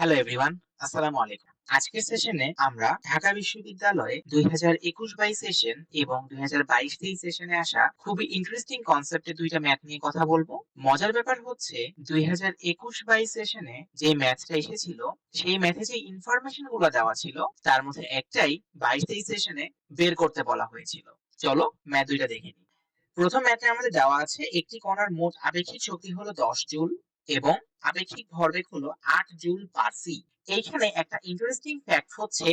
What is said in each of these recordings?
Hello everyone আসসালামু আলাইকুম আজকের সেশনে আমরা ঢাকা বিশ্ববিদ্যালয়ে দুই হাজার একুশ বাইশ সেশন এবং দুই হাজার বাইশ তেইশ সেশনে আসা খুবই ইন্টারেস্টিং কনসেপ্টে দুইটা ম্যাথ নিয়ে কথা বলব। মজার ব্যাপার হচ্ছে দুই হাজার একুশ বাইশ সেশনে যে ম্যাথটা এসেছিল, সেই ম্যাথে যে ইনফরমেশনগুলো দেওয়া ছিল, তার মধ্যে একটাই বাইশ তেইশ সেশনে বের করতে বলা হয়েছিল। চলো ম্যাথ দুইটা দেখে নিই। প্রথম ম্যাথে আমাদের দেওয়া আছে, একটি কণার মোট আপেক্ষিক শক্তি হলো দশ জুল। এবং আপেক্ষিক ভরবেগ হলো আট জুল পার সি এইখানে একটা ইন্টারেস্টিং ফ্যাক্ট হচ্ছে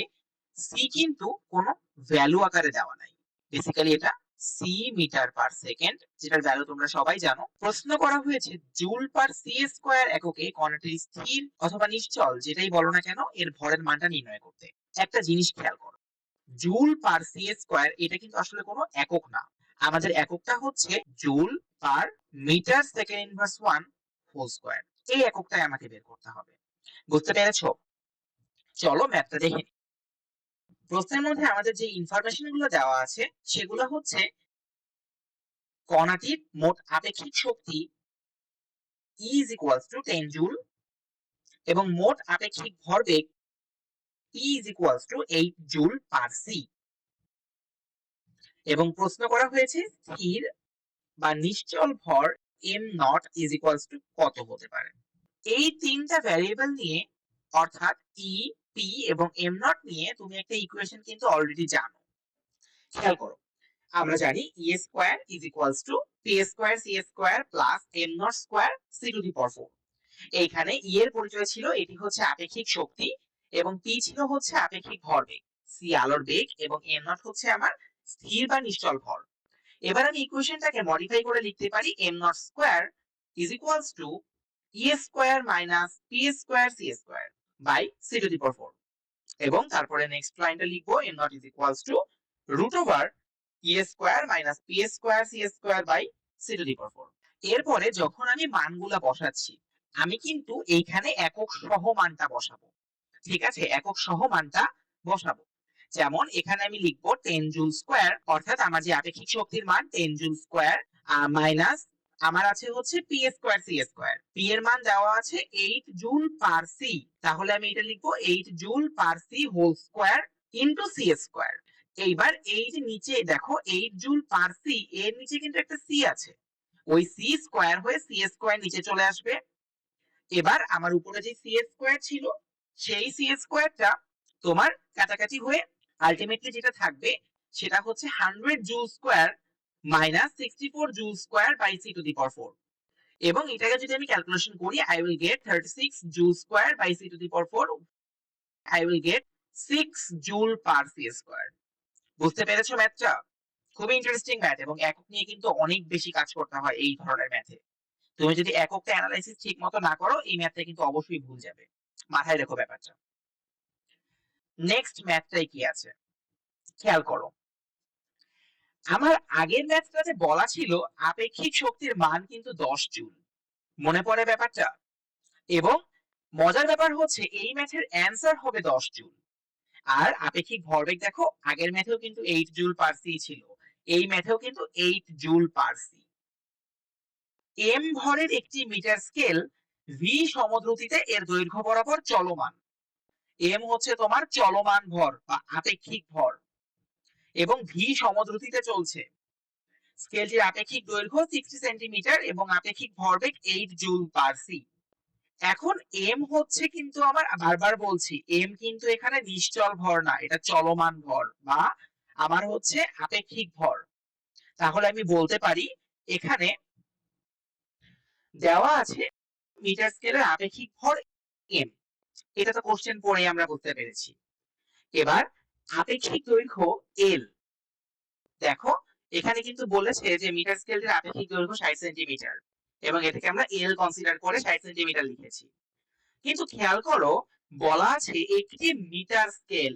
সি কিন্তু কোনো ভ্যালু আকারে দেওয়া নাই। বেসিক্যালি এটা সি মিটার পার সেকেন্ড যেটার ভ্যালু তোমরা সবাই জানো। প্রশ্ন করা হয়েছে জুল পার সি স্কোয়ার এককে স্থির অথবা নিশ্চল, যেটাই বলো না কেন, এর ভরের মানটা নির্ণয় করতে। একটা জিনিস খেয়াল করো জুল পার সি স্কোয়ার এটা কিন্তু আসলে কোনো একক না। আমাদের এককটা হচ্ছে joule per metre second inverse one whole square এই এককটাই আমাকে বের করতে হবে। বুঝতে পেরেছ? চলো ম্যাথটা দেখে প্রশ্নের মধ্যে আমাদের যে ইনফরমেশনগুলো দেওয়া আছে, সেগুলো হচ্ছে কণাটির মোট আপেক্ষিক শক্তি E is equals to 10 joule এবং মোট আপেক্ষিক ভরবেগ P is equals to 8 joule per C এবং প্রশ্ন করা হয়েছে স্থির বা নিশ্চল ভর M naught is equals to কত হতে পারে? এই তিনটা ভ্যারিয়েবল নিয়ে, অর্থাৎ ই পি এবং এম নট নিয়ে তুমি একটা ইকুয়েশন কিন্তু অলরেডি জানো। খেয়াল করো, আমরা জানি E square is equals to P square C square plus M naught square C to the power four এইখানে ই এর পরিচয় ছিল, এটি হচ্ছে আপেক্ষিক শক্তি এবং পি ছিল হচ্ছে আপেক্ষিক ভরবেগ সি আলোর বেগ এবং এম নট হচ্ছে আমার স্থির বা নিশ্চল ভর। এবার আমি ইকুয়েশনটাকে মডিফাই করে লিখতে পারি M naught square is equals to E square minus P square C square by C to the four এবং তারপরে নেক্সট লাইনটা লিখব M naught is equals to root over E square minus P square C square by C to the four এরপরে যখন আমি মানগুলা বসাচ্ছি, আমি কিন্তু এইখানে একক সহ মানটা বসাবো। ঠিক আছে? একক সহ মানটা বসাবো। যেমন এখানে আমি লিখব টেন জুল স্কোয়ার অর্থাৎ আমার যে আপেক্ষিক শক্তির মান টেন জুল স্কোয়ার মাইনাস আমার আছে হচ্ছে P square C square P এর মান দেওয়া আছে এইট জুল পার সি তাহলে আমি এটা লিখব eight joule per C whole square into C square এইবার এই যে নিচে, দেখো এইট জুল পার সি এর নিচে কিন্তু একটা সি আছে। ওই সি স্কোয়ার হয়ে সি স্কোয়ার নিচে চলে আসবে। এবার আমার উপরে যে সি স্কোয়ার ছিল, সেই সি স্কোয়ারটা তোমার কাটাকাটি হয়ে আলটিমেটলি যেটা থাকবে সেটা হচ্ছে hundred joule square minus sixty four joule square by C to the power four এবং এটাকে যদি আমি ক্যালকুলেশন করি I will get thirty six joule square by C to the power four I will get six joule per C square বুঝতে পেরেছ ম্যাথটা খুবই interesting math এবং একক নিয়ে কিন্তু অনেক বেশি কাজ করতে হয় এই ধরনের ম্যাথে তুমি যদি এককটা অ্যানালাইসিস ঠিক মতো না করো, এই ম্যাথটা কিন্তু অবশ্যই ভুল যাবে। মাথায় রেখো ব্যাপারটা। নেক্সট ম্যাথটাই কি আছে? খেয়াল করো। আমার আগের ম্যাথটাতে বলা ছিল, আপেক্ষিক শক্তির মান কিন্তু দশ জুল। মনে পড়ে ব্যাপারটা? এবং মজার ব্যাপার হচ্ছে, এই ম্যাথের অ্যান্সার হবে দশ জুল। আর আপেক্ষিক ভরবেগ দেখো, আগের ম্যাথেও কিন্তু এইট জুল পার সি ছিল। এই ম্যাথেও কিন্তু eight joule per C M ভরের একটি মিটার স্কেল ভি সমদ্রুতিতে এর দৈর্ঘ্য বরাবর চলমান। এম হচ্ছে তোমার চলমান ভর বা আপেক্ষিক ভর এবং ভি সমদ্রুতিতে চলছে। স্কেলটির আপেক্ষিক দৈর্ঘ্য সিক্সটি সেন্টিমিটার এবং আপেক্ষিক ভরবেগ এইট জুল পার সি এখন এম হচ্ছে কিন্তু আমার, বারবার বলছি এম কিন্তু এখানে নিশ্চল ভর না, এটা চলমান ভর বা আমার হচ্ছে আপেক্ষিক ভর। তাহলে আমি বলতে পারি, এখানে দেওয়া আছে মিটার স্কেলের আপেক্ষিক ভর এম এটা তো কোশ্চেন পড়ে আমরা বুঝতে পেরেছি। এবার আপেক্ষিক দৈর্ঘ্য এল দেখো, এখানে কিন্তু বলেছে যে মিটার স্কেলটির আপেক্ষিক দৈর্ঘ্য ষাট সেন্টিমিটার এবং এটাকে আমরা এল কনসিডার করে ষাট সেন্টিমিটার লিখেছি। কিন্তু খেয়াল করো, বলা আছে একটি মিটার স্কেল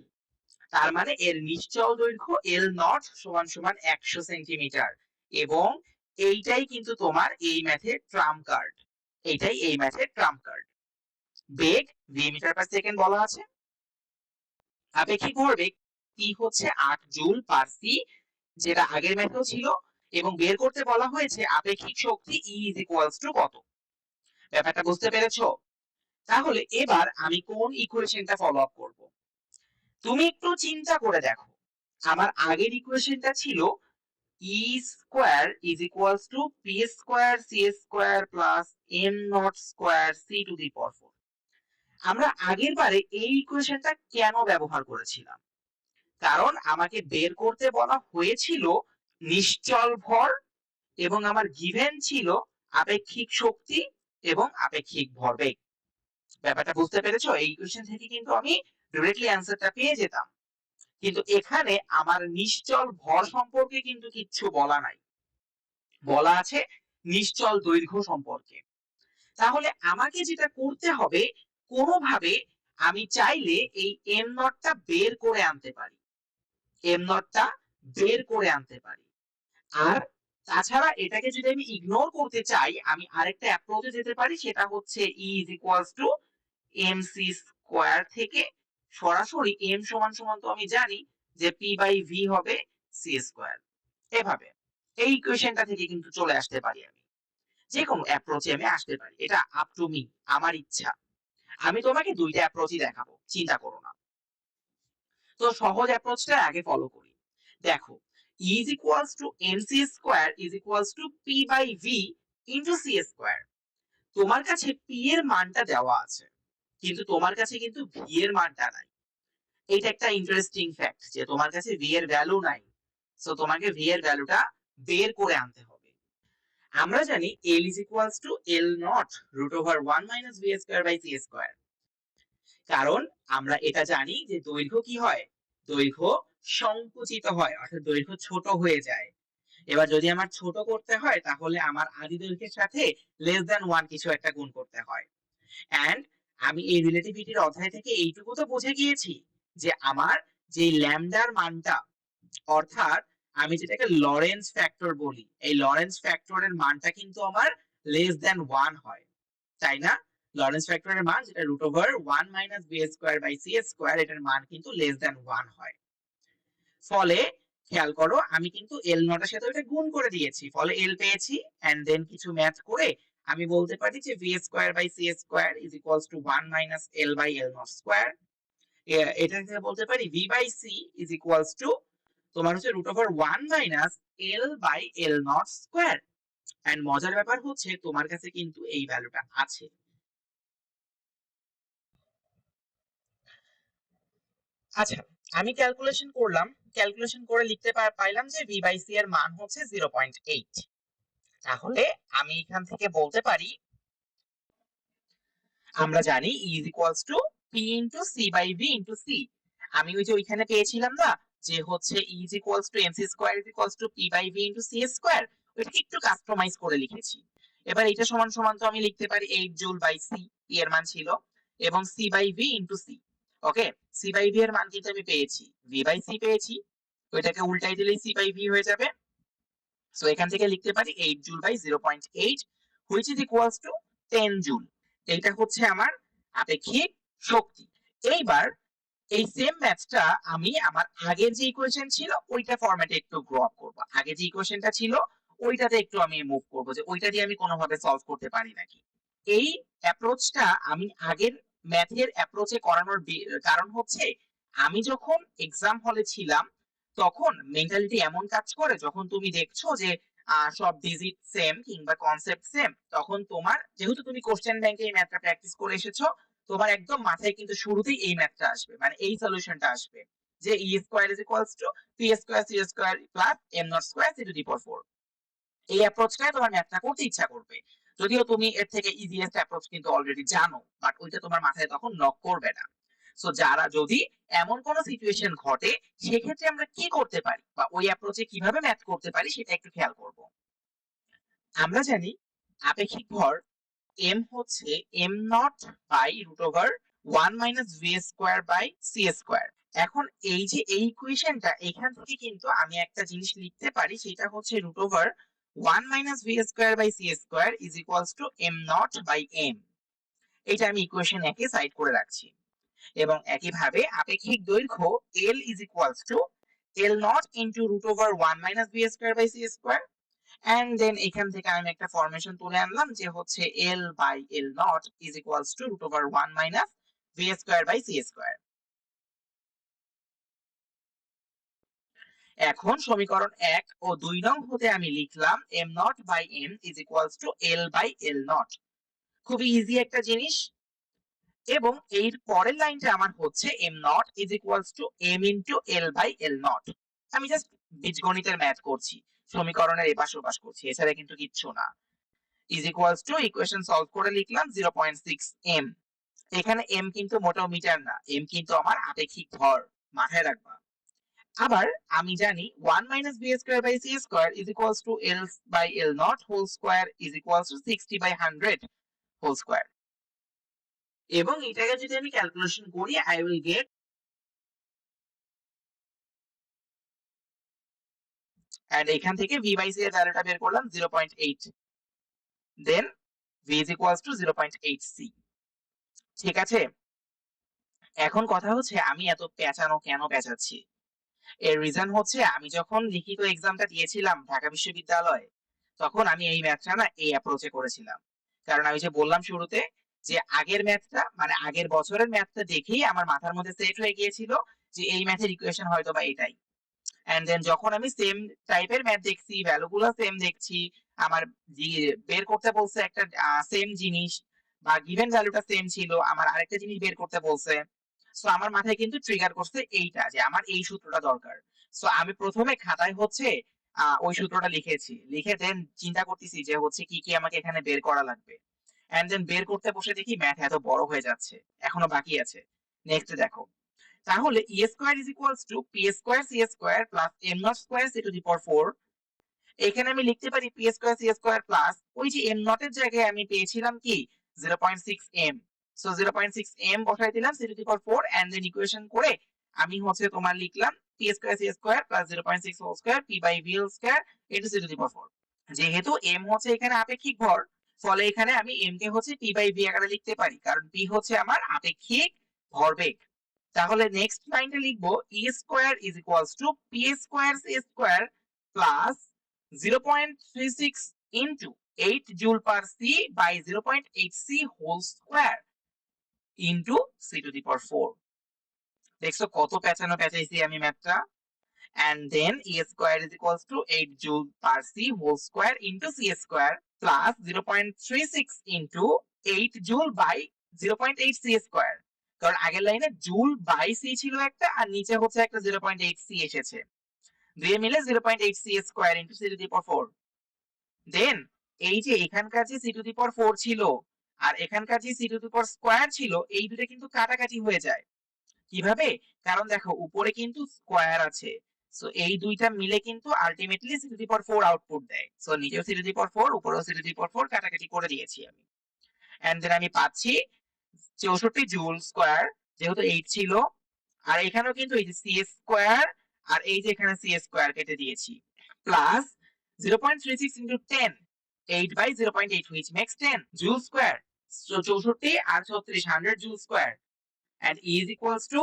তার মানে এর নিশ্চল দৈর্ঘ্য এল নট সমান সমান একশো সেন্টিমিটার এবং এইটাই কিন্তু তোমার এই ম্যাথের ট্রাম কার্ড এইটাই এই ম্যাথের ট্রাম কার্ড বেগ ভি মিটার পার সেকেন্ড বলা আছে। আপেক্ষিক ভরবেগ টি হচ্ছে আট জুল পার সি যেটা আগের ম্যাথেও ছিল, এবং বের করতে বলা হয়েছে আপেক্ষিক শক্তি ই ইজ ইকুয়ালস টু কত? ব্যাপারটা বুঝতে পেরেছ? তাহলে এবার আমি কোন ইকুয়েশনটা ফলো আপ করব? তুমি একটু চিন্তা করে দেখো। আমার আগের ইকুয়েশনটা ছিল E square is equals to P square C square plus M naught square C to the power four আমরা আগের বারে এই ইকুয়েশনটা কেন ব্যবহার করেছিলাম? কারণ আমাকে বের করতে বলা হয়েছিল নিশ্চল ভর এবং আমার গিভেন ছিল আপেক্ষিক শক্তি এবং আপেক্ষিক ভরবেগ। ব্যাপারটা বুঝতে পেরেছ? এই ইকুয়েশন থেকে কিন্তু আমি ডিরেক্টলি অ্যান্সারটা পেয়ে যেতাম। কিন্তু এখানে আমার নিশ্চল ভর সম্পর্কে কিন্তু কিচ্ছু বলা নাই। বলা আছে নিশ্চল দৈর্ঘ্য সম্পর্কে। তাহলে আমাকে যেটা করতে হবে কোনোভাবে আমি চাইলে এই এম নটটা বের করে আনতে পারি। এম নটটা বের করে আনতে পারি। আর তাছাড়া এটাকে যদি আমি ইগনোর করতে চাই, আমি আরেকটা অ্যাপ্রোচে যেতে পারি, সেটা হচ্ছে E is equals to M C square থেকে সরাসরি এম সমান সমান তো আমি জানি যে পি বাই ভি হবে সি স্কোয়ার এভাবে। এই ইকুয়েশনটা থেকে কিন্তু চলে আসতে পারি আমি। যে কোনো অ্যাপ্রোচে আমি আসতে পারি। এটা আপ টু মি আমার ইচ্ছা। আমি তোমাকে দুইটা অ্যাপ্রোচই দেখাবো, চিন্তা করো না। তো সহজ অ্যাপ্রোচটা আগে ফলো করি। দেখো E is equals to mc square is equals to p by v into c square তোমার কাছে p এর মানটা দেওয়া আছে, কিন্তু তোমার কাছে কিন্তু v এর মানটা নাই। এটা একটা ইন্টারেস্টিং ফ্যাক্ট যে তোমার কাছে v এর ভ্যালু নাই। সো তোমাকে v এর ভ্যালুটা বের করে আনতে হবে। আমরা জানি l is equals to l not root over 1 minus v square by c square. কারণ আমরা এটা জানি যে দৈর্ঘ্য কি হয়? দৈর্ঘ্য সংকুচিত হয়, অর্থাৎ দৈর্ঘ্য ছোট হয়ে যায়। এবার যদি আমার ছোট করতে হয়, তাহলে আমার আদি দৈর্ঘ্যের সাথে লেস দ্যান ওয়ান কিছু একটা গুণ করতে হয়। এন্ড আমি এই রিলেটিভিটির অধ্যায় থেকে এইটুকু তো বুঝে গিয়েছি যে আমার যে ল্যামডার মানটা, অর্থাৎ আমি যেটাকে লরেন্স ফ্যাক্টর বলি এই লরেন্স ফ্যাক্টরের মানটা কিন্তু আমার লেস দ্যান ওয়ান হয় তাই না? লরেন্স ফ্যাক্টরের মান যেটা root over one minus B square by C square এটার মান কিন্তু লেস দ্যান ওয়ান হয়। ফলে খেয়াল করো আমি কিন্তু এল নটার সাথে ওটা গুণ করে দিয়েছি ফলে এল পেয়েছি এন্ড দেন কিছু ম্যাথ করে আমি বলতে পারি যে V square by C square is equals to one minus L by L naught square এটা থেকে বলতে পারি V by C is equals to তোমার হচ্ছে root over one minus L by L naught square and মজার ব্যাপার হচ্ছে তোমার কাছে কিন্তু এই ভ্যালুটা আছে। আচ্ছা আমি ক্যালকুলেশন করলাম। ক্যালকুলেশন করে লিখতে পাইলাম যে ভি বাই সি এর মান হচ্ছে জিরো পয়েন্ট এইট তাহলে আমি এখান থেকে বলতে পারি, আমরা জানি is equals to P into C by V into C আমি ওই যে ওইখানে পেয়েছিলাম না যে হচ্ছে E is equals to M C square is equals to P by V into C square ওইটাকে একটু কাস্টমাইজ করে লিখেছি। এবার এটা সমান সমান তো আমি লিখতে পারি eight joule by c p এর মান ছিল, এবং c by v into c okay c by v এর মান কিন্তু আমি পেয়েছি ভি বাই সি পেয়েছি, ওইটাকে উল্টাই দিলেই সি বাই ভি হয়ে যাবে। সো এখান থেকে লিখতে পারি 8 joule by 0.8 which is equals to 10 joule এইটা হচ্ছে আমার আপেক্ষিক শক্তি। এইবার এই সেম ম্যাথটা আমি আমার আগের যে ইকুয়েশন ছিল, ওইটা ফরম্যাটে একটু গ্রো আপ করব। আগে যে ইকুয়েশনটা ছিল, ওইটাতে একটু আমি মুভ করব যে ওইটা দিয়ে আমি কোনোভাবে সলভ করতে পারি নাকি। এই অ্যাপ্রোচটা আমি আগের ম্যাথের অ্যাপ্রোচে করানোর কারণ হচ্ছে, আমি যখন এক্সাম হলে ছিলাম, তখন মেন্টালিটি এমন কাজ করে, যখন তুমি দেখছ যে সব ডিজিট সেম কিংবা কনসেপ্ট সেম তখন তোমার, যেহেতু তুমি কোশ্চেন ব্যাংকে এই ম্যাথটা প্র্যাকটিস করে এসেছ তোমার একদম মাথায় কিন্তু শুরুতেই এই ম্যাথটা আসবে মানে এই সলিউশনটা আসবে যে e square is equals to p square c square plus m not square c to the four এই অ্যাপ্রোচটাই তোমার ম্যাথটা করতে ইচ্ছা করবে। যদিও তুমি এর থেকে ইজিয়েস্ট অ্যাপ্রোচ কিন্তু অলরেডি জানো বাট ওইটা তোমার মাথায় তখন নক করবে না। সো যারা যদি এমন কোন সিচুয়েশন ঘটে, সেক্ষেত্রে আমরা কি করতে পারি? বা ওই অ্যাপ্রোচে কীভাবে ম্যাথ করতে পারি, সেটা একটু খেয়াল করব। আমরা জানি, আপেক্ষিক ভর m হচ্ছে m not by root over one minus v square by c square এখন এই যে এই ইকুয়েশনটা এখান থেকে কিন্তু আমি একটা জিনিস লিখতে পারি, সেটা হচ্ছে root over 1 minus v square by c square is equals to m naught by m এটা আমি ইকুয়েশন একে সাইড করে রাখছি। এবং একইভাবে আপেক্ষিক দৈর্ঘ্য l is equals to l naught into root over 1 minus v square by c square and then এখান থেকে আমি একটা ফরমেশন তুলে আনলাম যে হচ্ছে l by l not is equals to root over one minus v square by c square এখন সমীকরণ এক ও দুই নং হতে আমি লিখলাম m not by m is equals to l by l not খুবই ইজি একটা জিনিস। এবং এর পরের লাইনটা আমার হচ্ছে m not is equals to m into l by l not আমি জাস্ট বীজগণিতের ম্যাথ করছি। সমীকরণের এপাশ ওপাশ করছি, এছাড়া কিন্তু কিচ্ছু না। Is equals to equation solve করে লিখলাম জিরো পয়েন্ট সিক্স এম এখানে এম কিন্তু মোটেও মিটার না এম কিন্তু আমার আপেক্ষিক ভর, মাথায় রাখবা। আবার আমি জানি one minus b square by c square is equals to l by l not whole square is equals to sixty by hundred whole square এবং এটাকে যদি আমি ক্যালকুলেশন করি আই উইল গেট এন্ড এখান থেকে ভি বাই সি এর ভ্যালুটা বের করলাম 0.8 then v is equals to 0.8 c ঠিক আছে? এখন কথা হচ্ছে আমি এত পেঁচানো কেন পেঁচাচ্ছি? এর রিজন হচ্ছে আমি যখন লিখিত এক্সামটা দিয়েছিলাম ঢাকা বিশ্ববিদ্যালয়ে, তখন আমি এই ম্যাথটা না এই অ্যাপ্রোচে করেছিলাম। কারণ আমি যে বললাম শুরুতে যে আগের ম্যাথটা মানে আগের বছরের ম্যাথটা দেখেই আমার মাথার মধ্যে সেট হয়ে গিয়েছিল যে এই ম্যাথের ইকুয়েশন হয়তো বা এটাই। এন্ড দেন যখন আমি সেম টাইপের ম্যাথ দেখছি ভ্যালুগুলো সেম দেখছি, আমার বের করতে বলছে একটা সেম জিনিস বা গিভেন ভ্যালুটা সেম ছিল, আমার আরেকটা জিনিস বের করতে বলছে। সো আমার মাথায় কিন্তু ট্রিগার করছে এইটা যে আমার এই সূত্রটা দরকার। সো আমি প্রথমে খাতায় হচ্ছে ওই সূত্রটা লিখেছি। লিখে দেন চিন্তা করতেছি যে হচ্ছে কি কি আমাকে এখানে বের করা লাগবে। এন্ড দেন বের করতে বসে দেখি ম্যাথ এত বড় হয়ে যাচ্ছে। এখনও বাকি আছে। নেক্সট দেখো। তাহলে e square is equals to p square c square plus m not square c to the power four এখানে আমি লিখতে পারি p square c square plus ওই যে এম নট এর জায়গায় আমি পেয়েছিলাম কি? Zero point six m so zero point six m বসাই দিলাম c to the power four and then equation করে আমি হচ্ছে তোমার লিখলাম p square c square plus zero point six whole square p by v whole square into c to the power four যেহেতু M হচ্ছে এখানে আপেক্ষিক ভর, ফলে এখানে আমি এম কে হচ্ছে পি বাই ভি আকারে লিখতে পারি, কারণ পি হচ্ছে আমার আপেক্ষিক ভরবেগ। তাহলে নেক্সট লাইনটা লিখব e square is equals to p square c square plus zero point three six into eight joule per c by zero point eight c whole square into c to the power four দেখছ কত পেঁচানো পেঁচাইছি আমি ম্যাথটা and then e square is equals to 8 joule per c whole square into c square plus 0.36 into 8 joule by 0.8 c square. কারণ আগের লাইনে joule by C ছিল একটা, আর নিচে হচ্ছে একটা 0.8 সি এসেছে। দুয়ে মিলে 0.8 c square into c to the power 4 then এই যে এখানকার যে সি টু দি পাওয়ার 4 ছিল, আর এখানকার যে c to the power square ছিল, এই দুটো কিন্তু কাটাকাটি হয়ে যায়। কীভাবে? কারণ দেখো, উপরে কিন্তু স্কয়ার আছে। সো এই দুইটা মিলে কিন্তু ultimately c to the power four output দেয়। সো নিচেও c to the power four উপরেও সি টু দি পাওয়ার 4 কাটাকাটি করে দিয়েছি আমি। এন্ড দেন আমি পাচ্ছি 64 জুল স্কয়ার যেহেতু 8 ছিল। আর এখানেও কিন্তু এই যে সি স্কয়ার আর এই যে এখানে সি স্কয়ার কেটে দিয়েছি। Plus 0.36 into 10 8 by 0.8 which makes 10 joule square 64 আর 36 100 joule square and is equals to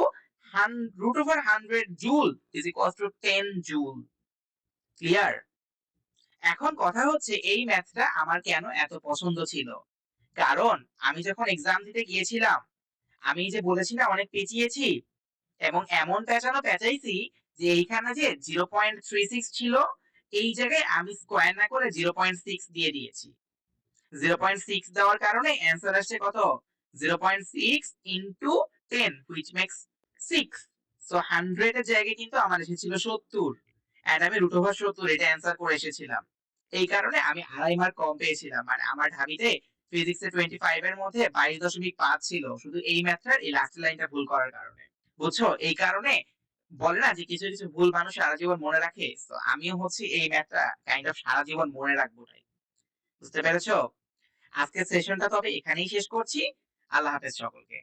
root over 100 joule is equals to 10 joule clear এখন কথা হচ্ছে, এই ম্যাথটা আমার কেন এত পছন্দ ছিল? কারণ আমি যখন এক্সাম দিতে গিয়েছিলাম, আমি যে বলেছিলাম অনেক পেঁচিয়েছি, এবং এমন পেঁচানো পেঁচাইছি যে এইখানে যে জিরো পয়েন্ট থ্রি সিক্স ছিল, এই জায়গায় আমি স্কোয়ার না করে জিরো পয়েন্ট সিক্স দিয়ে দিয়েছি। জিরো পয়েন্ট সিক্স দেওয়ার কারণে অ্যান্সার আসছে কত? Zero point six into ten which makes six so hundred এর জায়গায় কিন্তু আমার এসেছিল সত্তর। এন্ড আমি রুট ওভার সত্তর, এটা অ্যান্সার করে এসেছিলাম। এই কারণে আমি আড়াই মার্ক কম পেয়েছিলাম। মানে আমার ঢাবিতে ফিজিক্স টোয়েন্টি ফাইভ এর মধ্যে বাইশ দশমিক পাঁচ ছিল। শুধু এই ম্যাথটার এই লাস্ট লাইনটা ভুল করার কারণে। বুঝছ? এই কারণে বলে না যে কিছু কিছু ভুল মানুষ সারা জীবন মনে রাখে। তো আমিও হচ্ছে এই ম্যাথটা কাইন্ড অফ সারা জীবন মনে রাখব তাই। বুঝতে পেরেছ? আজকের সেশনটা তবে এখানেই শেষ করছি। আল্লাহ হাফেজ সকলকে।